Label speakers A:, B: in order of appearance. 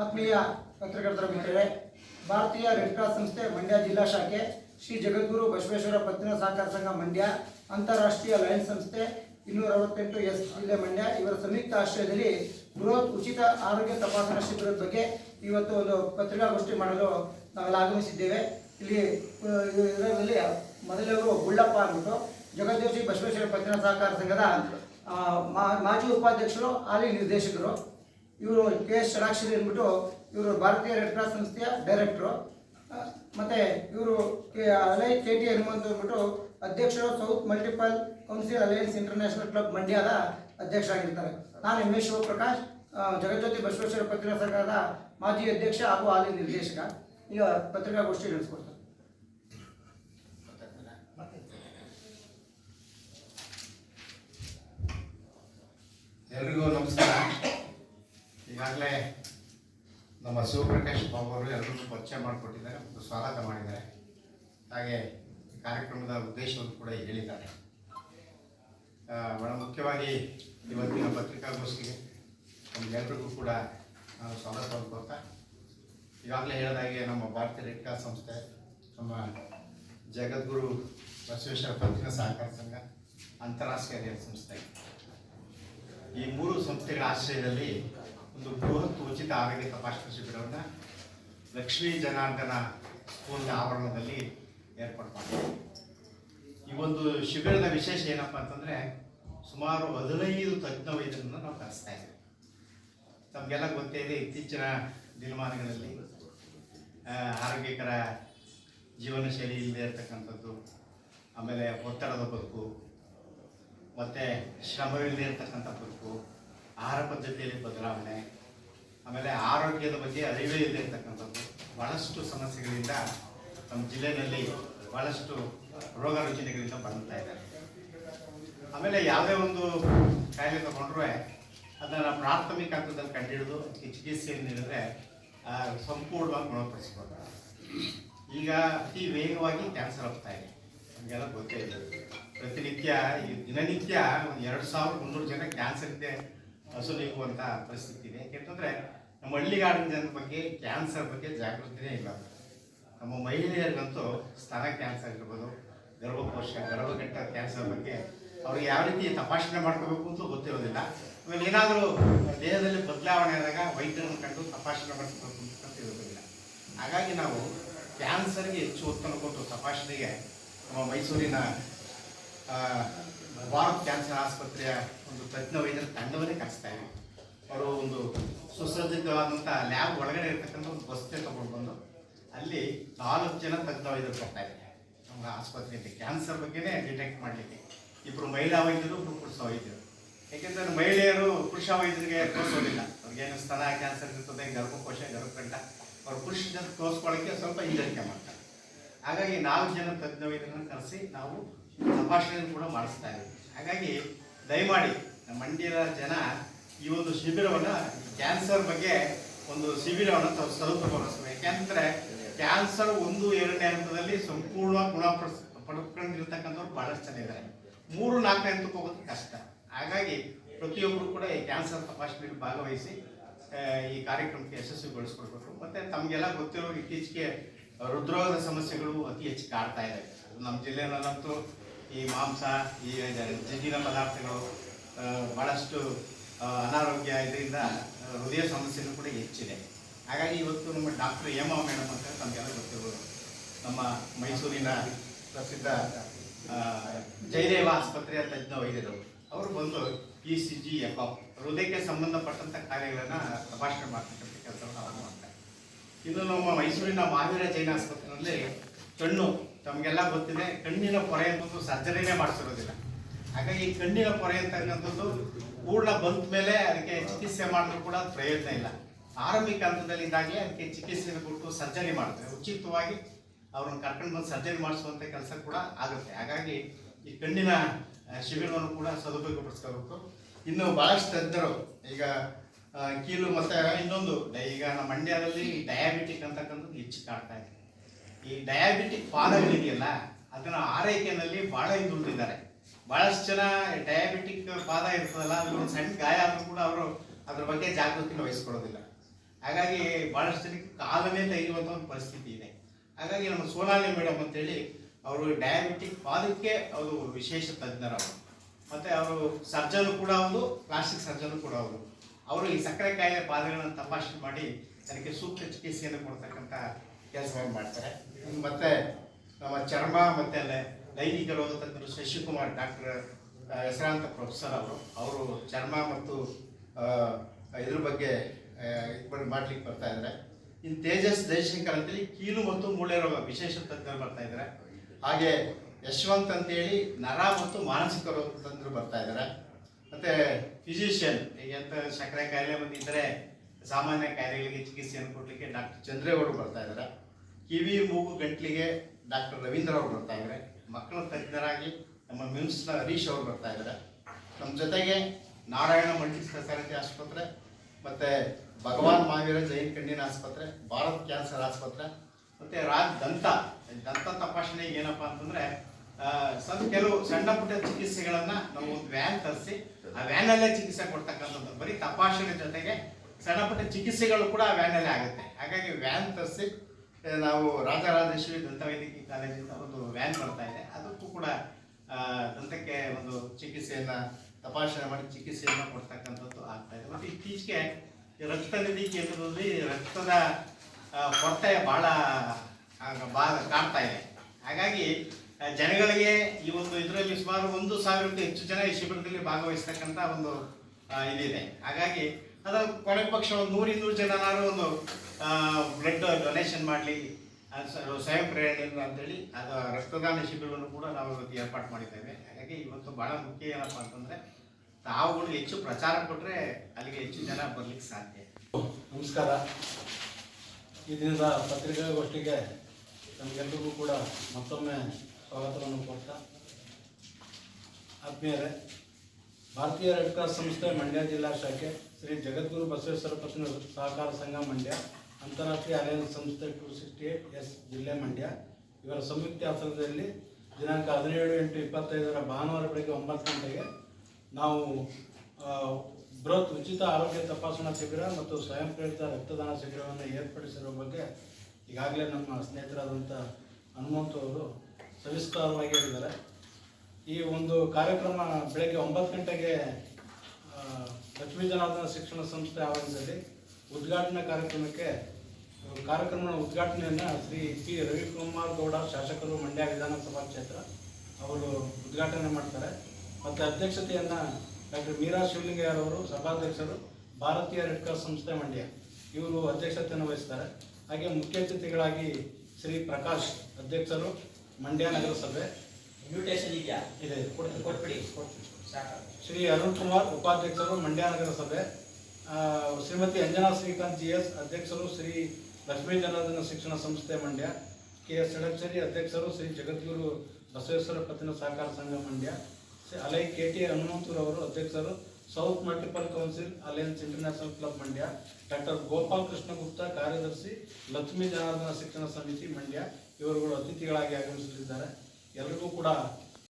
A: ಆತ್ಮೀಯ ಪತ್ರಕರ್ತರ ಮಿತ್ರರೇ, ಭಾರತೀಯ ರೆಡ್ ಕ್ರಾಸ್ ಸಂಸ್ಥೆ ಮಂಡ್ಯ ಜಿಲ್ಲಾ ಶಾಖೆ ಶ್ರೀ ಜಗದ್ಗುರು ಬಸವೇಶ್ವರ ಪತ್ತಿನ ಸಹಕಾರ ಸಂಘ ಮಂಡ್ಯ, ಅಂತಾರಾಷ್ಟ್ರೀಯ ಲಯನ್ಸ್ ಸಂಸ್ಥೆ ಇನ್ನೂರ ಅರವತ್ತೆಂಟು ಎಸ್ ಜಿಲ್ಲೆ ಮಂಡ್ಯ. ಇವರ ಸಂಯುಕ್ತ ಆಶ್ರಯದಲ್ಲಿ ಬೃಹತ್ ಉಚಿತ ಆರೋಗ್ಯ ತಪಾಸಣಾ ಶಿಬಿರದ ಬಗ್ಗೆ ಇವತ್ತು ಒಂದು ಪತ್ರಿಕಾಗೋಷ್ಠಿ ಮಾಡಲು ನಾವೆಲ್ಲ ಆಗಮಿಸಿದ್ದೇವೆ. ಇಲ್ಲಿ ಇದರಲ್ಲಿ ಮೊದಲವರು ಗುಳ್ಳಪ್ಪ ಅಂದ್ಬಿಟ್ಟು ಜಗದ್ಯೋಷಿ ಬಸವೇಶ್ವರ ಪತ್ತಿನ ಸಹಕಾರ ಸಂಘದ ಮಾಜಿ ಉಪಾಧ್ಯಕ್ಷರು, ಹಾಲಿ ನಿರ್ದೇಶಕರು. ಇವರು ಕೆ ಎಸ್ ಷಡಾಕ್ಷರಿ ಅಂದ್ಬಿಟ್ಟು ಇವರು ಭಾರತೀಯ ರೆಡ್ ಕ್ರಾಸ್ ಸಂಸ್ಥೆಯ ಡೈರೆಕ್ಟ್ರು. ಮತ್ತು ಇವರು ಕೆ, ಅಲೈ, ಕೆ ಟಿ ಹನುಮಂತ್ ಅಂದ್ಬಿಟ್ಟು ಅಧ್ಯಕ್ಷರು south multiple council alliance international club ಮಂಡ್ಯದ ಅಧ್ಯಕ್ಷರಾಗಿರ್ತಾರೆ. ನಾನು ಎಂ ಎಸ್ ಶಿವಪ್ರಕಾಶ್ ಜಗಜ್ಯೋತಿ ಬಸವೇಶ್ವರ ಪತ್ರಿಕಾ ಸಂಘದ ಮಾಜಿ ಅಧ್ಯಕ್ಷ ಹಾಗೂ ಹಾಲಿ ನಿರ್ದೇಶಕ. ಈಗ ಪತ್ರಿಕಾಗೋಷ್ಠಿ ನಡೆಸ್ಕೊಡ್ತಾರೆ.
B: ಎಲ್ರಿಗೂ ನಮಸ್ಕಾರ. ಈಗಾಗಲೇ ನಮ್ಮ ಶಿವಪ್ರಕಾಶ್ ಬಾಬು ಅವರು ಎಲ್ಲರಿಗೂ ಪರಿಚಯ ಮಾಡಿಕೊಟ್ಟಿದ್ದಾರೆ ಮತ್ತು ಸ್ವಾಗತ ಮಾಡಿದ್ದಾರೆ. ಹಾಗೆ ಕಾರ್ಯಕ್ರಮದ ಉದ್ದೇಶವನ್ನು ಕೂಡ ಹೇಳಿದ್ದಾರೆ. ಬಹಳ ಮುಖ್ಯವಾಗಿ ಇವತ್ತಿನ ಪತ್ರಿಕಾಗೋಷ್ಠಿಗೆ ನಮಗೆಲ್ಲರಿಗೂ ಕೂಡ ನಾನು ಸ್ವಾಗತವನ್ನು ಕೊಡ್ತಾ ಈಗಾಗಲೇ ಹೇಳಿದಾಗೆ ನಮ್ಮ ಭಾರತೀಯ ರೆಡ್ ಕ್ರಾಸ್ ಸಂಸ್ಥೆ, ನಮ್ಮ ಜಗದ್ಗುರು ಬಸವೇಶ್ವರ ಪತ್ರಿಕಾ ಸಹಕಾರ ಸಂಘ, ಅಂತಾರಾಷ್ಟ್ರೀಯ ಸಂಸ್ಥೆ. ಈ ಮೂರು ಸಂಸ್ಥೆಗಳ ಆಶ್ರಯದಲ್ಲಿ ಒಂದು ಬೃಹತ್ ಉಚಿತ ಆರೋಗ್ಯ ತಪಾಸಣಾ ಶಿಬಿರವನ್ನು ಲಕ್ಷ್ಮೀ ಜನಾರ್ದನ ಸ್ಕೂಲ್ನ ಆವರಣದಲ್ಲಿ ಏರ್ಪಾಡು ಮಾಡಿದೆ ಈ ಒಂದು ಶಿಬಿರದ ವಿಶೇಷ ಏನಪ್ಪ ಅಂತಂದರೆ ಸುಮಾರು ಹದಿನೈದು ತಜ್ಞ ವೈದ್ಯರನ್ನು ನಾವು ಕರೆಸ್ತಾ ಇದ್ದೀವಿ. ತಮಗೆಲ್ಲ ಗೊತ್ತೇ ಇದೆ, ಇತ್ತೀಚಿನ ದಿನಮಾನಗಳಲ್ಲಿ ಆರೋಗ್ಯಕರ ಜೀವನ ಶೈಲಿ ಇಲ್ಲದೆ ಇರತಕ್ಕಂಥದ್ದು, ಆಮೇಲೆ ಒತ್ತಡದ ಬದುಕು, ಮತ್ತು ಶ್ರಮವಿಲ್ಲದೆ ಇರತಕ್ಕಂಥ ಬದುಕು ಆಹಾರ ಪದ್ಧತಿಯಲ್ಲಿ ಬದಲಾವಣೆ, ಆಮೇಲೆ ಆರೋಗ್ಯದ ಬಗ್ಗೆ ಅರಿವೇ ಇದೆ ಅಂತಕ್ಕಂಥದ್ದು ಭಾಳಷ್ಟು ಸಮಸ್ಯೆಗಳಿಂದ ನಮ್ಮ ಜಿಲ್ಲೆಯಲ್ಲಿ ಭಾಳಷ್ಟು ರೋಗ ರುಜಿನಗಳಿಂದ ಬಳಲ್ತಾ ಇದ್ದಾರೆ. ಆಮೇಲೆ ಯಾವುದೇ ಒಂದು ಕಾಯಿಲೆ ತಗೊಂಡ್ರೆ ಅದನ್ನು ಪ್ರಾಥಮಿಕ ಹಂತದಲ್ಲಿ ಕಂಡುಹಿಡಿದು ಅದಕ್ಕೆ ಚಿಕಿತ್ಸೆಯನ್ನು ನೀಡಿದ್ರೆ ಸಂಪೂರ್ಣವಾಗಿ ಗುಣಪಡಿಸ್ಬೋದು. ಈಗ ಅತಿ ವೇಗವಾಗಿ ಕ್ಯಾನ್ಸರ್ ಆಗ್ತಾ ಇದೆ. ನಮಗೆಲ್ಲ ಗೊತ್ತೇ ಇದೆ. ಪ್ರತಿನಿತ್ಯ ಈ ದಿನನಿತ್ಯ ಒಂದು ಎರಡು ಸಾವಿರದ ಮುನ್ನೂರು ಜನ ಕ್ಯಾನ್ಸರ್ಗೆ ಹಸುನೀಗುವಂಥ ಪರಿಸ್ಥಿತಿ ಇದೆ. ಯಾಕೆಂತಂದರೆ ನಮ್ಮ ಹಳ್ಳಿಗಾಡಿನ ಜನರ ಬಗ್ಗೆ ಕ್ಯಾನ್ಸರ್ ಬಗ್ಗೆ ಜಾಗೃತಿನೇ ಇಲ್ಲ. ನಮ್ಮ ಮಹಿಳೆಯರಿಗಂತೂ ಸ್ತನ ಕ್ಯಾನ್ಸರ್ ಇರ್ಬೋದು ಗರ್ಭಕೋಶ ಗರ್ಭಗಟ್ಟ ಕ್ಯಾನ್ಸರ್ ಬಗ್ಗೆ ಅವ್ರಿಗೆ ಯಾವ ರೀತಿ ತಪಾಸಣೆ ಮಾಡ್ಕೋಬೇಕು ಅಂತೂ ಗೊತ್ತಿರೋದಿಲ್ಲ. ಆಮೇಲೆ ಏನಾದರೂ ದೇಹದಲ್ಲಿ ಬದಲಾವಣೆ ಆದಾಗ ವೈದ್ಯರನ್ನು ಕಂಡು ತಪಾಸಣೆ ಮಾಡ್ಕೋಬೇಕು ಅಂತ ಇರೋದಿಲ್ಲ ಹಾಗಾಗಿ ನಾವು ಕ್ಯಾನ್ಸರ್ಗೆ ಹೆಚ್ಚು ಒತ್ತನ್ನು ಕೊಟ್ಟು ತಪಾಸಣೆಗೆ ನಮ್ಮ ಮೈಸೂರಿನ ಭಾರತ್ ಕ್ಯಾನ್ಸರ್ ಆಸ್ಪತ್ರೆಯ ಒಂದು ತಜ್ಞ ವೈದ್ಯರ ತಂಡವನ್ನೇ ಕರೆಸ್ತಾ ಇದ್ದೀವಿ ಅವರು ಒಂದು ಸುಸಜ್ಜಿತವಾದಂಥ ಲ್ಯಾಬ್ ಒಳಗಡೆ ಇರ್ತಕ್ಕಂಥ ಒಂದು ಬಸ್ತೆ ತಗೊಂಡು ಬಂದು ಅಲ್ಲಿ ನಾಲ್ಕು ಜನ ತಜ್ಞ ವೈದ್ಯರು ಬರ್ತಾ ಇದೆ ನಮ್ಮ ಆಸ್ಪತ್ರೆಯಲ್ಲಿ ಕ್ಯಾನ್ಸರ್ ಬಗ್ಗೆನೇ ಡಿಟೆಕ್ಟ್ ಮಾಡಲಿಕ್ಕೆ. ಇಬ್ಬರು ಮಹಿಳಾ ವೈದ್ಯರು ಒಬ್ಬರು ಪುರುಷ ವೈದ್ಯರು. ಏಕೆಂದರೆ ಮಹಿಳೆಯರು ಪುರುಷ ವೈದ್ಯರಿಗೆ ತೋರಿಸೋದಿಲ್ಲ. ಅವ್ರಿಗೇನು ಸ್ತನ ಕ್ಯಾನ್ಸರ್ ಇರ್ತದೆ, ಗರ್ಭಕೋಶ ಗರ್ಭಕಂಠ ಅವ್ರು ಪುರುಷ ಜನ ತೋರಿಸ್ಕೊಳ್ಳೋಕ್ಕೆ ಸ್ವಲ್ಪ ಹಿಂಜರಿಕೆ ಮಾಡ್ತಾರೆ. ಹಾಗಾಗಿ ನಾಲ್ಕು ಜನ ತಜ್ಞ ವೈದ್ಯರನ್ನು ಕರೆಸಿ ನಾವು ತಪಾಸಣೆ ಕೂಡ ಮಾಡಿಸ್ತಾ ಇದ್ದೀವಿ ಹಾಗಾಗಿ ದಯಮಾಡಿ ನಮ್ಮ ಮಂಡ್ಯದ ಜನ ಈ ಒಂದು ಶಿಬಿರವನ್ನು ಕ್ಯಾನ್ಸರ್ ಬಗ್ಗೆ ಒಂದು ಶಿಬಿರವನ್ನು ತಾವು ಸದುಪಯೋಗಿಸ್ಬೇಕು ಯಾಕೆಂದ್ರೆ ಕ್ಯಾನ್ಸರ್ ಒಂದು ಎರಡನೇ ಹಂತದಲ್ಲಿ ಸಂಪೂರ್ಣವಾಗಿ ಗುಣ ಪಡ್ಕೊಂಡಿರ್ತಕ್ಕಂಥವ್ರು ಬಹಳಷ್ಟು ಜನ ಇದ್ದಾರೆ. ಮೂರು ನಾಲ್ಕನೇ ಹಂತಕ್ಕೆ ಹೋಗೋದು ಕಷ್ಟ. ಹಾಗಾಗಿ ಪ್ರತಿಯೊಬ್ಬರು ಕೂಡ ಈ ಕ್ಯಾನ್ಸರ್ ತಪಾಸಣೆಯಲ್ಲಿ ಭಾಗವಹಿಸಿ ಈ ಕಾರ್ಯಕ್ರಮಕ್ಕೆ ಯಶಸ್ವಿಗೊಳಿಸ್ಕೊಡ್ಬೇಕು. ಮತ್ತೆ ತಮಗೆಲ್ಲ ಗೊತ್ತಿರೋ ಇತ್ತೀಚೆಗೆ ಹೃದ್ರೋಗದ ಸಮಸ್ಯೆಗಳು ಅತಿ ಹೆಚ್ಚು ಕಾಡ್ತಾ ಇದೆ ನಮ್ಮ ಜಿಲ್ಲೆನಲ್ಲಂತೂ ಈ ಮಾಂಸ, ಈ ಜಿಡ್ಡಿನ ಪದಾರ್ಥಗಳು ಭಾಳಷ್ಟು ಅನಾರೋಗ್ಯ ಇದರಿಂದ ಹೃದಯ ಸಮಸ್ಯೆನೂ ಕೂಡ ಹೆಚ್ಚಿದೆ. ಹಾಗಾಗಿ ಇವತ್ತು ನಮ್ಮ ಡಾಕ್ಟರ್ ಹೇಮಾ ಮೇಡಮ್ ಅಂತ ತಮಗೆಲ್ಲ ಗೊತ್ತಿರ್ಬೋದು. ನಮ್ಮ ಮೈಸೂರಿನ ಪ್ರಸಿದ್ಧ ಜಯದೇವ ಆಸ್ಪತ್ರೆಯ ತಜ್ಞ ವೈದ್ಯರು. ಅವರು ಬಂದು ಪಿ ಸಿ ಜಿ ಎಫ್ ಹೃದಯಕ್ಕೆ ಸಂಬಂಧಪಟ್ಟಂಥ ಕಾರ್ಯಗಳನ್ನು ತಪಾಸಣೆ ಮಾಡ್ತಕ್ಕಂಥ ಕೆಲಸವನ್ನು ಅವರು ಮಾಡ್ತಾರೆ. ಇನ್ನು ನಮ್ಮ ಮೈಸೂರಿನ ಮಹಾವೀರ ಜೈನ ಆಸ್ಪತ್ರೆಯಲ್ಲಿ ಕಣ್ಣು ತಮಗೆಲ್ಲ ಗೊತ್ತಿದೆ, ಕಣ್ಣಿನ ಪೊರೆ ಅಂತದ್ದು ಸರ್ಜರಿನೇ ಮಾಡಿಸಿರೋದಿಲ್ಲ. ಹಾಗಾಗಿ ಈ ಕಣ್ಣಿನ ಪೊರೆ ಅಂತಕ್ಕಂಥದ್ದು ಪೂರ್ಣ ಬಂದ ಮೇಲೆ ಅದಕ್ಕೆ ಚಿಕಿತ್ಸೆ ಮಾಡಿದ್ರು ಕೂಡ ಪ್ರಯತ್ನ ಇಲ್ಲ. ಆರಂಭಿಕ ಹಂತದಲ್ಲಿ ಇದ್ದಾಗಲೇ ಅದಕ್ಕೆ ಚಿಕಿತ್ಸೆ ಕೊಟ್ಟು ಸರ್ಜರಿ ಮಾಡ್ತಾರೆ. ಉಚಿತವಾಗಿ ಅವ್ರನ್ನ ಕರ್ಕೊಂಡು ಬಂದು ಸರ್ಜರಿ ಮಾಡಿಸುವಂಥ ಕೆಲಸ ಕೂಡ ಆಗುತ್ತೆ. ಹಾಗಾಗಿ ಈ ಕಣ್ಣಿನ ಶಿಬಿರವನ್ನು ಕೂಡ ಸದುಪಯೋಗಪಡಿಸ್ಕೋಬೇಕು. ಇನ್ನು ಬಹಳಷ್ಟು ತಜ್ಞರು ಈಗ ಕೀಲು ಮತ್ತು ಇನ್ನೊಂದು, ಈಗ ನಮ್ಮ ಮಂಡ್ಯದಲ್ಲಿ ಡಯಾಬಿಟಿಕ್ ಅಂತಕ್ಕಂಥದ್ದು ಹೆಚ್ಚು ಕಾಡ್ತಾ ಇದೆ. ಈ ಡಯಾಬಿಟಿಕ್ ಪಾದಗಳಿದೆಯಲ್ಲ, ಅದನ್ನ ಆರೈಕೆಯಲ್ಲಿ ಬಹಳ ಹಿಂದುಳಿದಿದ್ದಾರೆ ಬಹಳಷ್ಟು ಜನ ಡಯಾಬಿಟಿಕ್ ಪಾದ ಇರ್ತದಲ್ಲ, ಅದು ಒಂದು ಸಣ್ಣ ಗಾಯ ಆದರೂ ಕೂಡ ಅವರು ಅದ್ರ ಬಗ್ಗೆ ಜಾಗೃತಿನ ವಹಿಸ್ಕೊಡೋದಿಲ್ಲ ಹಾಗಾಗಿ ಬಹಳಷ್ಟು ಜನಕ್ಕೆ ಕಾಲನೇ ತೆಗೆಯುವಂಥ ಒಂದು ಪರಿಸ್ಥಿತಿ ಇದೆ. ಹಾಗಾಗಿ ನಮ್ಮ ಸೋನಾಲಿ ಮೇಡಮ್ ಅಂತೇಳಿ, ಅವರು ಡಯಾಬಿಟಿಕ್ ಪಾದಕ್ಕೆ ಅವರು ವಿಶೇಷ ತಜ್ಞರು ಅವರು. ಮತ್ತು ಅವರು ಸರ್ಜನ್ ಕೂಡ ಅವರು ಪ್ಲಾಸ್ಟಿಕ್ ಸರ್ಜನ್ ಕೂಡ ಅವರು ಅವರು ಈ ಸಕ್ಕರೆ ಕಾಯಿಲೆ ಪಾದಗಳನ್ನು ತಪಾಸಣೆ ಮಾಡಿ ಅದಕ್ಕೆ ಸೂಕ್ತ ಚಿಕಿತ್ಸೆಯನ್ನು ಕೊಡ್ತಕ್ಕಂಥ ಕೆಲಸವನ್ನು ಮಾಡ್ತಾರೆ. ಮತ್ತು ನಮ್ಮ ಚರ್ಮ ಮತ್ತು ಲೈಂಗಿಕ ರೋಗ ತಜ್ಞರು ಶಶಿಕುಮಾರ್ ಡಾಕ್ಟರ್ ಹೆಸರಾಂತ ಪ್ರೊಫೆಸರ್ ಅವರು ಅವರು ಚರ್ಮ ಮತ್ತು ಇದ್ರ ಬಗ್ಗೆ ಇದು ಮಾಡ್ಲಿಕ್ಕೆ ಬರ್ತಾ ಇದ್ದಾರೆ ಇನ್ನು ತೇಜಸ್ ಜಯಶಂಕರ್ ಅಂತೇಳಿ ಕೀಲು ಮತ್ತು ಮೂಳೆ ರೋಗ ವಿಶೇಷ ತಜ್ಞರು ಬರ್ತಾ ಇದ್ದಾರೆ ಹಾಗೆ ಯಶವಂತ್ ಅಂತೇಳಿ ನರ ಮತ್ತು ಮಾನಸಿಕ ರೋಗ ತಜ್ಞರು ಬರ್ತಾ ಇದ್ದಾರೆ ಮತ್ತೆ ಫಿಸಿಷಿಯನ್ ಈಗ ಎಂತ ಸಕ್ಕರೆ ಕಾಯಿಲೆ ಬಂದಿದ್ದರೆ ಸಾಮಾನ್ಯ ಕಾಯಿಲೆಗಳಿಗೆ ಚಿಕಿತ್ಸೆಯನ್ನು ಕೊಡಲಿಕ್ಕೆ ಡಾಕ್ಟರ್ ಚಂದ್ರೇಗೌಡರು ಬರ್ತಾ ಇದ್ದಾರೆ ಕಿವಿ, ಮೂಗು, ಗಂಟ್ಲಿಗೆ ಡಾಕ್ಟರ್ ರವೀಂದ್ರ ಅವರು ಬರ್ತಾ ಇದ್ದಾರೆ ಮಕ್ಕಳ ತಜ್ಞರಾಗಿ ನಮ್ಮ ಮಿಮ್ಸ್ನ ಹರೀಶ್ ಅವರು ಬರ್ತಾ ಇದ್ದಾರೆ ನಮ್ಮ ಜೊತೆಗೆ ನಾರಾಯಣ ಮಲ್ಟಿ ಸ್ಪೆಷಾಲಿಟಿ ಆಸ್ಪತ್ರೆ ಮತ್ತೆ ಭಗವಾನ್ ಮಹಾವೀರ ಜೈನ್ ಕಣ್ಣಿನ ಆಸ್ಪತ್ರೆ, ಭಾರತ್ ಕ್ಯಾನ್ಸರ್ ಆಸ್ಪತ್ರೆ, ಮತ್ತೆ ರಾಜ್ ದಂತ. ದಂತ ತಪಾಸಣೆ ಏನಪ್ಪಾ ಅಂತಂದ್ರೆ ಸ್ವಲ್ಪ ಕೆಲವು ಸಣ್ಣ ಪುಟ್ಟ ಚಿಕಿತ್ಸೆಗಳನ್ನ ನಾವು ಒಂದು ವ್ಯಾನ್ ತರಿಸಿ, ಆ ವ್ಯಾನಲ್ಲೇ ಚಿಕಿತ್ಸೆ ಕೊಡ್ತಕ್ಕಂಥದ್ದು. ಬರೀ ತಪಾಸಣೆ ಜೊತೆಗೆ ಸಣ್ಣ ಪುಟ್ಟ ಚಿಕಿತ್ಸೆಗಳು ಕೂಡ ಆ ವ್ಯಾನಲ್ಲೇ ಆಗುತ್ತೆ. ಹಾಗಾಗಿ ವ್ಯಾನ್ ತರಿಸಿ ನಾವು ರಾಜರಾಜೇಶ್ವರಿ ದಂತವೈದ್ಯಕೀಯ ಕಾಲೇಜಿಂದ ಒಂದು ವ್ಯಾನ್ ಬರ್ತಾ ಇದೆ. ಅದಕ್ಕೂ ಕೂಡ ದಂತಕ್ಕೆ ಒಂದು ಚಿಕಿತ್ಸೆಯನ್ನು, ತಪಾಸಣೆ ಮಾಡಿ ಚಿಕಿತ್ಸೆಯನ್ನು ಕೊಡ್ತಕ್ಕಂಥದ್ದು ಆಗ್ತಾ ಇದೆ. ಮತ್ತು ಇತ್ತೀಚೆಗೆ ರಕ್ತ ನಿಧಿ ಕೇಂದ್ರದಲ್ಲಿ ರಕ್ತದ ಕೊರತೆ ಭಾಳ ಭಾಳ ಕಾಡ್ತಾ ಇದೆ. ಹಾಗಾಗಿ ಜನಗಳಿಗೆ ಈ ಒಂದು ಇದರಲ್ಲಿ ಸುಮಾರು ಒಂದು ಸಾವಿರಕ್ಕೂ ಹೆಚ್ಚು ಜನ ಈ ಶಿಬಿರದಲ್ಲಿ ಭಾಗವಹಿಸ್ತಕ್ಕಂಥ ಒಂದು ಇದಿದೆ. ಹಾಗಾಗಿ ಅದರ ಕೊನೆ ಪಕ್ಷ ಒಂದು ನೂರು ಇನ್ನೂರು ಒಂದು ಬ್ಲಡ್ ಡೊನೇಷನ್ ಮಾಡಲಿ ಸ್ವಯಂ ಪ್ರೇರಣೆಯಿಂದ ಅಂತೇಳಿ, ಅದು ರಕ್ತದಾನ ಶಿಬಿರವನ್ನು ಕೂಡ ನಾವು ಇವತ್ತು ಏರ್ಪಾಟ್ ಮಾಡಿದ್ದೇವೆ. ಹಾಗಾಗಿ ಇವತ್ತು ಭಾಳ ಮುಖ್ಯ ಏನಪ್ಪ ಅಂತಂದರೆ, ತಾವುಗಳು ಹೆಚ್ಚು ಪ್ರಚಾರ ಕೊಟ್ಟರೆ ಅಲ್ಲಿಗೆ ಹೆಚ್ಚು ಜನ ಬರಲಿಕ್ಕೆ ಸಾಧ್ಯ.
C: ನಮಸ್ಕಾರ. ಈ ದಿನದ ಪತ್ರಿಕಾಗೋಷ್ಠಿಗೆ ನಮಗೆಲ್ಲರಿಗೂ ಕೂಡ ಮತ್ತೊಮ್ಮೆ ಸ್ವಾಗತವನ್ನು ಕೊಡ್ತಾ, ಆತ್ಮೀಯರೇ, ಭಾರತೀಯ ರೆಡ್ ಕ್ರಾಸ್ ಸಂಸ್ಥೆ ಮಂಡ್ಯ ಜಿಲ್ಲಾ ಶಾಖೆ ಶ್ರೀ ಜಗದ್ಗುರು ಬಸವೇಶ್ವರ ಪ್ರಶ್ನೆ ಸಹಕಾರ ಸಂಘ ಮಂಡ್ಯ. ಅಂತಾರಾಷ್ಟ್ರೀಯ ಅಲಯನ್ಸ್ ಸಂಸ್ಥೆ ಟು ಸಿಕ್ಸ್ಟಿ ಏಟ್ ಎಸ್ ಜಿಲ್ಲೆ ಮಂಡ್ಯ. ಇವರ ಸಂಯುಕ್ತ ಆಶ್ರಯದಲ್ಲಿ ದಿನಾಂಕ ಹದಿನೇಳು ಎಂಟು ಇಪ್ಪತ್ತೈದರ ಭಾನುವಾರ ಬೆಳಗ್ಗೆ ಒಂಬತ್ತು ಗಂಟೆಗೆ ನಾವು ಬೃಹತ್ ಉಚಿತ ಆರೋಗ್ಯ ತಪಾಸಣಾ ಶಿಬಿರ ಮತ್ತು ಸ್ವಯಂ ಪ್ರೇರಿತ ರಕ್ತದಾನ ಶಿಬಿರವನ್ನು ಏರ್ಪಡಿಸಿರುವ ಬಗ್ಗೆ ಈಗಾಗಲೇ ನಮ್ಮ ಸ್ನೇಹಿತರಾದಂಥ ಹನುಮಂತು ಅವರು ಸವಿಸ್ತಾರವಾಗಿ ಹೇಳಿದ್ದಾರೆ. ಈ ಒಂದು ಕಾರ್ಯಕ್ರಮ ಬೆಳಗ್ಗೆ ಒಂಬತ್ತು ಗಂಟೆಗೆ ಆ, ಲಕ್ಷ್ಮೀ ಜನಾರ್ದನ ಶಿಕ್ಷಣ ಸಂಸ್ಥೆ ಆವರಣದಲ್ಲಿ ಉದ್ಘಾಟನಾ ಕಾರ್ಯಕ್ರಮಕ್ಕೆ ಕಾರ್ಯಕ್ರಮದ ಉದ್ಘಾಟನೆಯನ್ನು ಶ್ರೀ ಪಿ ರವಿಕುಮಾರ್ ಗೌಡ ಶಾಸಕರು ಮಂಡ್ಯ ವಿಧಾನಸಭಾ ಕ್ಷೇತ್ರ ಅವರು ಉದ್ಘಾಟನೆ ಮಾಡ್ತಾರೆ. ಮತ್ತು ಅಧ್ಯಕ್ಷತೆಯನ್ನು ಡಾಕ್ಟರ್ ಮೀರಾ ಶಿವಲಿಂಗಯ್ಯರವರು ಸಭಾಧ್ಯಕ್ಷರು ಭಾರತೀಯ ರೆಡ್ ಕ್ರಾಸ್ ಸಂಸ್ಥೆ ಮಂಡ್ಯ ಇವರು ಅಧ್ಯಕ್ಷತೆಯನ್ನು ವಹಿಸ್ತಾರೆ. ಹಾಗೆ ಮುಖ್ಯ ಅತಿಥಿಗಳಾಗಿ ಶ್ರೀ ಪ್ರಕಾಶ್ ಅಧ್ಯಕ್ಷರು ಮಂಡ್ಯ ನಗರಸಭೆ.
D: ಇನ್ವಿಟೇಷನ್ ಇದೆಯಾ?
C: ಇದೆ. ಶ್ರೀ ಅರುಣ್ ಕುಮಾರ್ ಉಪಾಧ್ಯಕ್ಷರು ಮಂಡ್ಯ ನಗರಸಭೆ. ಶ್ರೀಮತಿ ಅಂಜನಾ ಶ್ರೀಕಾಂತ್ ಜಿ ಎಸ್, ಅಧ್ಯಕ್ಷರು ಶ್ರೀ ಲಕ್ಷ್ಮೀ ಜನಾರ್ದನ ಶಿಕ್ಷಣ ಸಂಸ್ಥೆ ಮಂಡ್ಯ, ಕೆ ಎಸ್ ಷಡಕ್ಷರಿ ಅಧ್ಯಕ್ಷರು ಶ್ರೀ ಜಗದ್ಗುರು ಬಸವೇಶ್ವರ ಪತ್ತಿನ ಸಹಕಾರ ಸಂಘ ಮಂಡ್ಯ ಅಲೈ ಕೆ ಟಿ ಅವರು ಅಧ್ಯಕ್ಷರು, south multiple council alliance international club Mandya, doctor Gopal Krishna Gupta ಕಾರ್ಯದರ್ಶಿ, ಲಕ್ಷ್ಮೀ ಜನಾರ್ದನ ಶಿಕ್ಷಣ ಸಮಿತಿ ಮಂಡ್ಯ, ಇವರುಗಳು ಅತಿಥಿಗಳಾಗಿ ಆಗಮಿಸಲಿದ್ದಾರೆ. ಎಲ್ಲರಿಗೂ ಕೂಡ